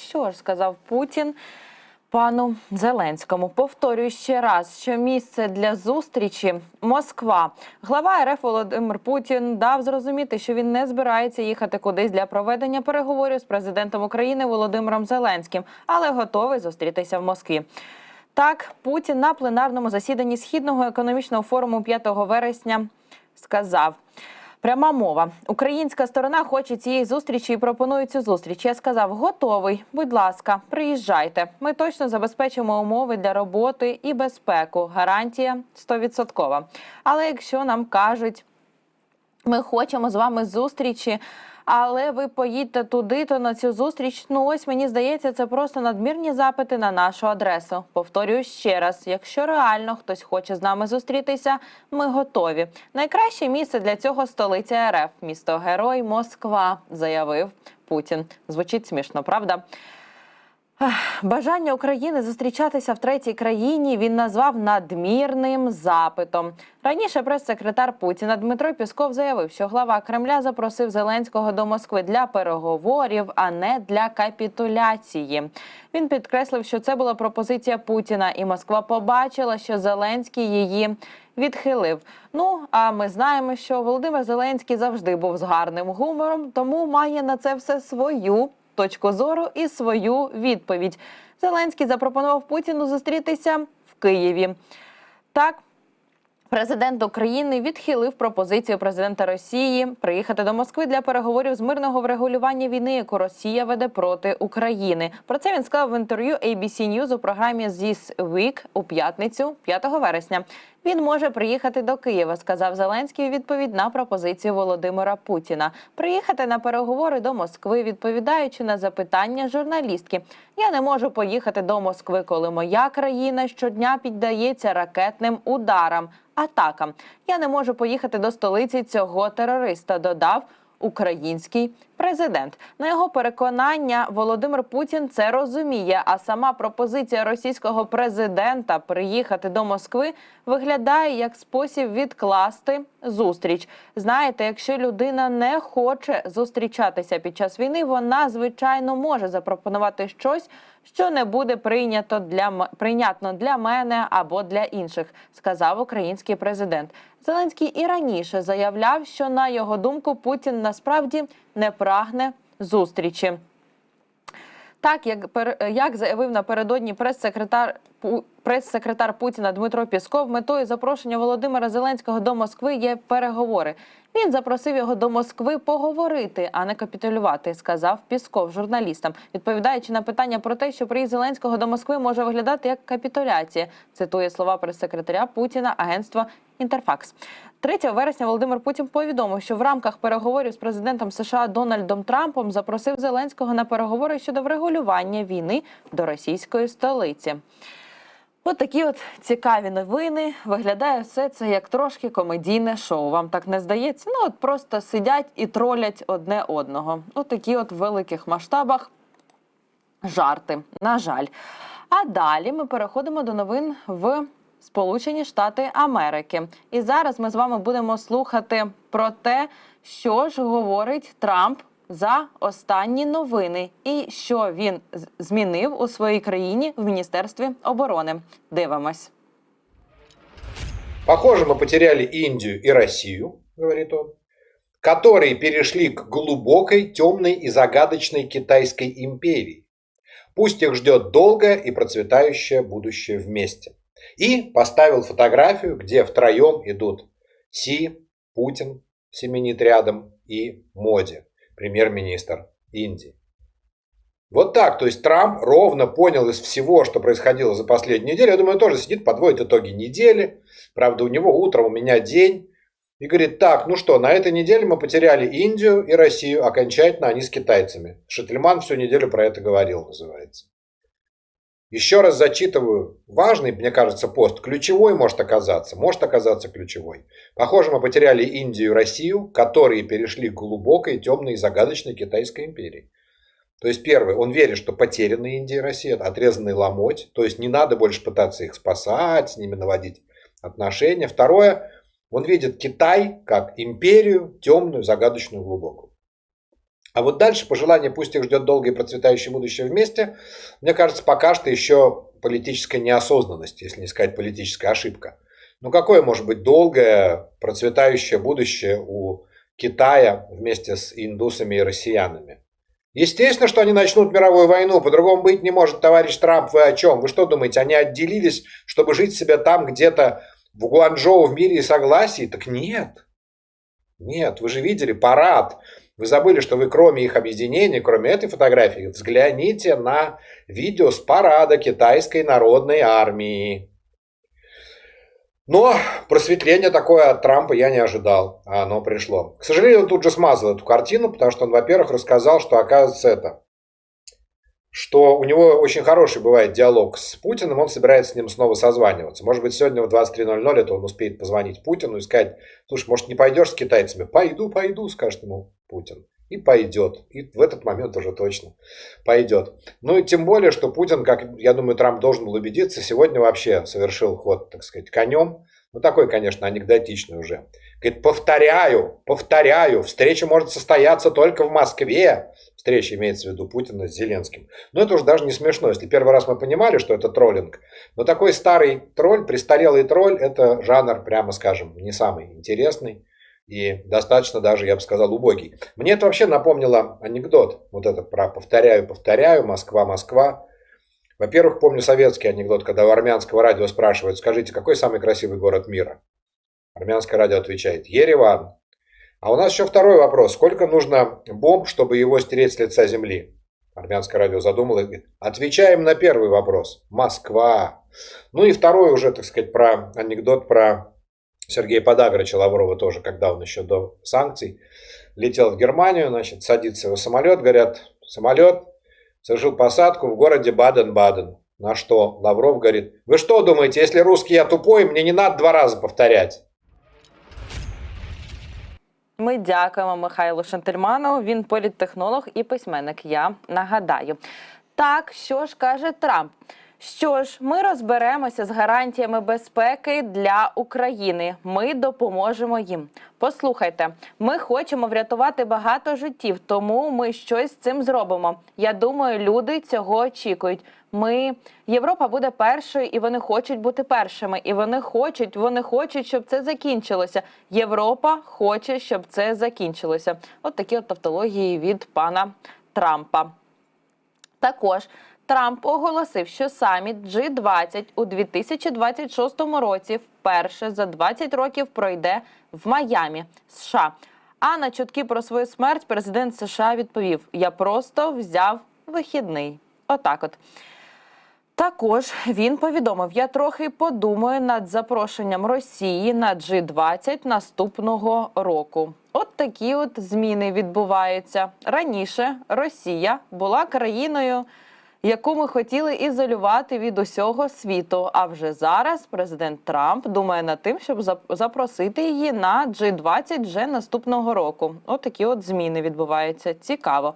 що ж сказав Путін пану Зеленському. Повторюю ще раз, що місце для зустрічі Москва. Глава РФ Володимир Путін дав зрозуміти, що він не збирається їхати кудись для проведення переговорів з президентом України Володимиром Зеленським, але готовий зустрітися в Москві. Так, Путін на пленарному засіданні східного економічного форуму 5 вересня сказав. Пряма мова. Українська сторона хоче цієї зустрічі і пропонує цю зустріч. Я сказав, готовий. Будь ласка, приїжджайте. Ми точно забезпечимо умови для роботи і безпеку. Гарантія 100%. Але якщо нам кажуть, ми хочемо з вами зустрічі. Але ви поїдьте туди, то на цю зустріч. Ну ось мені здається, це просто надмірні запити на нашу адресу. Повторюю ще раз: якщо реально хтось хоче з нами зустрітися, ми готові. Найкраще місце для цього столиця РФ, місто Герой Москва, заявив Путін. Звучить смішно, правда? Бажання України зустрічатися в третій країні він назвав надмірним запитом. Раніше прес-секретар Путіна Дмитро Пісков заявив, що глава Кремля запросив Зеленського до Москви для переговорів, а не для капітуляції. Він підкреслив, що це була пропозиція Путіна, і Москва побачила, що Зеленський її відхилив. Ну а ми знаємо, що Володимир Зеленський завжди був з гарним гумором, тому має на це все свою точку зору і свою відповідь. Зеленський запропонував Путіну зустрітися в Києві. Так, Президент України відхилив пропозицію президента Росії приїхати до Москви для переговорів з мирного врегулювання війни, яку Росія веде проти України. Про це він сказав в інтерв'ю ABC News у програмі This Week у п'ятницю, 5 вересня. Він може приїхати до Києва, сказав Зеленський у відповідь на пропозицію Володимира Путіна. Приїхати на переговори до Москви, відповідаючи на запитання журналістки. Я не можу поїхати до Москви, коли моя країна щодня піддається ракетним ударам, атакам. Я не можу поїхати до столиці цього терориста. Додав український президент. На його переконання, Володимир Путін це розуміє. А сама пропозиція російського президента приїхати до Москви виглядає як спосіб відкласти зустріч. Знаєте, якщо людина не хоче зустрічатися під час війни, вона звичайно може запропонувати щось, що не буде прийнято для прийнятно для мене або для інших, сказав український президент. Зеленський і раніше заявляв, що на його думку Путін насправді не прагне зустрічі. Так, як як заявив напередодні прес-секретар прес-секретар Путіна Дмитро Пісков, метою запрошення Володимира Зеленського до Москви є переговори. Він запросив його до Москви поговорити, а не капітулювати, сказав Пісков журналістам, відповідаючи на питання про те, що приїзд Зеленського до Москви може виглядати як капітуляція. Цитує слова прес-секретаря Путіна агентства Інтерфакс. 3 вересня Володимир Путін повідомив, що в рамках переговорів з президентом США Дональдом Трампом запросив Зеленського на переговори щодо врегулювання війни до російської столиці. От такі от цікаві новини. Виглядає все це як трошки комедійне шоу. Вам так не здається? Ну от просто сидять і тролять одне одного. От такі от в великих масштабах жарти. На жаль. А далі ми переходимо до новин в Сполучені Штати Америки. І зараз ми з вами будемо слухати про те, що ж говорить Трамп за останні новини, і що він з- змінив у своїй країні в Міністерстві оборони. Дивимось. Похоже, мы потеряли Индию и Россию, говорит он, которые перешли к глубокой, темной и загадочной китайской империи. Пусть их ждет долгое и процветающее будущее вместе. И поставил фотографию, где втроем идут Си, Путин, семенит рядом, и Моди, премьер-министр Индии. Вот так, то есть Трамп ровно понял из всего, что происходило за последнюю неделю. Я думаю, он тоже сидит, подводит итоги недели. Правда, у него утром, у меня день. И говорит, так, ну что, на этой неделе мы потеряли Индию и Россию окончательно, они с китайцами. Шеттельман всю неделю про это говорил, называется. Еще раз зачитываю важный, мне кажется, пост. Ключевой может оказаться, может оказаться ключевой. Похоже, мы потеряли Индию и Россию, которые перешли к глубокой, темной и загадочной китайской империи. То есть, первый, он верит, что потеряны Индия и Россия, отрезанный ломоть, то есть не надо больше пытаться их спасать, с ними наводить отношения. Второе, он видит Китай как империю темную, загадочную, глубокую. А вот дальше пожелание, пусть их ждет долгое и процветающее будущее вместе, мне кажется, пока что еще политическая неосознанность, если не сказать политическая ошибка. Ну какое может быть долгое, процветающее будущее у Китая вместе с индусами и россиянами? Естественно, что они начнут мировую войну, по-другому быть не может, товарищ Трамп, вы о чем? Вы что думаете, они отделились, чтобы жить себе там где-то в Гуанчжоу в мире и согласии? Так нет. Нет, вы же видели парад. Вы забыли, что вы кроме их объединения, кроме этой фотографии, взгляните на видео с парада китайской народной армии. Но просветление такое от Трампа я не ожидал, а оно пришло. К сожалению, он тут же смазал эту картину, потому что он, во-первых, рассказал, что оказывается это, что у него очень хороший бывает диалог с Путиным, он собирается с ним снова созваниваться. Может быть, сегодня в 23.00 это он успеет позвонить Путину и сказать, слушай, может, не пойдешь с китайцами? Пойду, пойду, скажет ему Путин. И пойдет. И в этот момент уже точно пойдет. Ну и тем более, что Путин, как я думаю, Трамп должен был убедиться, сегодня вообще совершил ход, так сказать, конем. Ну, такой, конечно, анекдотичный уже. Говорит, повторяю, повторяю, встреча может состояться только в Москве. Встреча имеется в виду Путина с Зеленским. Но это уже даже не смешно. Если первый раз мы понимали, что это троллинг, но такой старый тролль, престарелый тролль, это жанр, прямо скажем, не самый интересный и достаточно даже, я бы сказал, убогий. Мне это вообще напомнило анекдот, вот это про повторяю, повторяю, Москва, Москва. Во-первых, помню советский анекдот, когда у армянского радио спрашивают, скажите, какой самый красивый город мира? Армянское радио отвечает, Ереван. А у нас еще второй вопрос. Сколько нужно бомб, чтобы его стереть с лица земли? Армянское радио говорит, Отвечаем на первый вопрос. Москва. Ну и второй уже, так сказать, про анекдот про Сергея Подагрыча Лаврова тоже, когда он еще до санкций летел в Германию, значит, садится его самолет, говорят, самолет совершил посадку в городе Баден-Баден. На что Лавров говорит, вы что думаете, если русский я тупой, мне не надо два раза повторять? Ми дякуємо Михайлу Шантельману. Він політтехнолог і письменник. Я нагадаю. Так, що ж каже Трамп? Що ж, ми розберемося з гарантіями безпеки для України. Ми допоможемо їм. Послухайте, ми хочемо врятувати багато життів, тому ми щось з цим зробимо. Я думаю, люди цього очікують. Ми Європа буде першою, і вони хочуть бути першими. І вони хочуть, вони хочуть, щоб це закінчилося. Європа хоче, щоб це закінчилося. От такі от тавтології від пана Трампа. Також Трамп оголосив, що саміт G20 у 2026 році вперше за 20 років пройде в Майамі, США. А на чутки про свою смерть президент США відповів: Я просто взяв вихідний. Отак, от. Також він повідомив: я трохи подумаю над запрошенням Росії на G20 наступного року. От такі от зміни відбуваються. Раніше Росія була країною, яку ми хотіли ізолювати від усього світу. А вже зараз президент Трамп думає над тим, щоб запросити її на G20 вже наступного року. От от зміни відбуваються. Цікаво.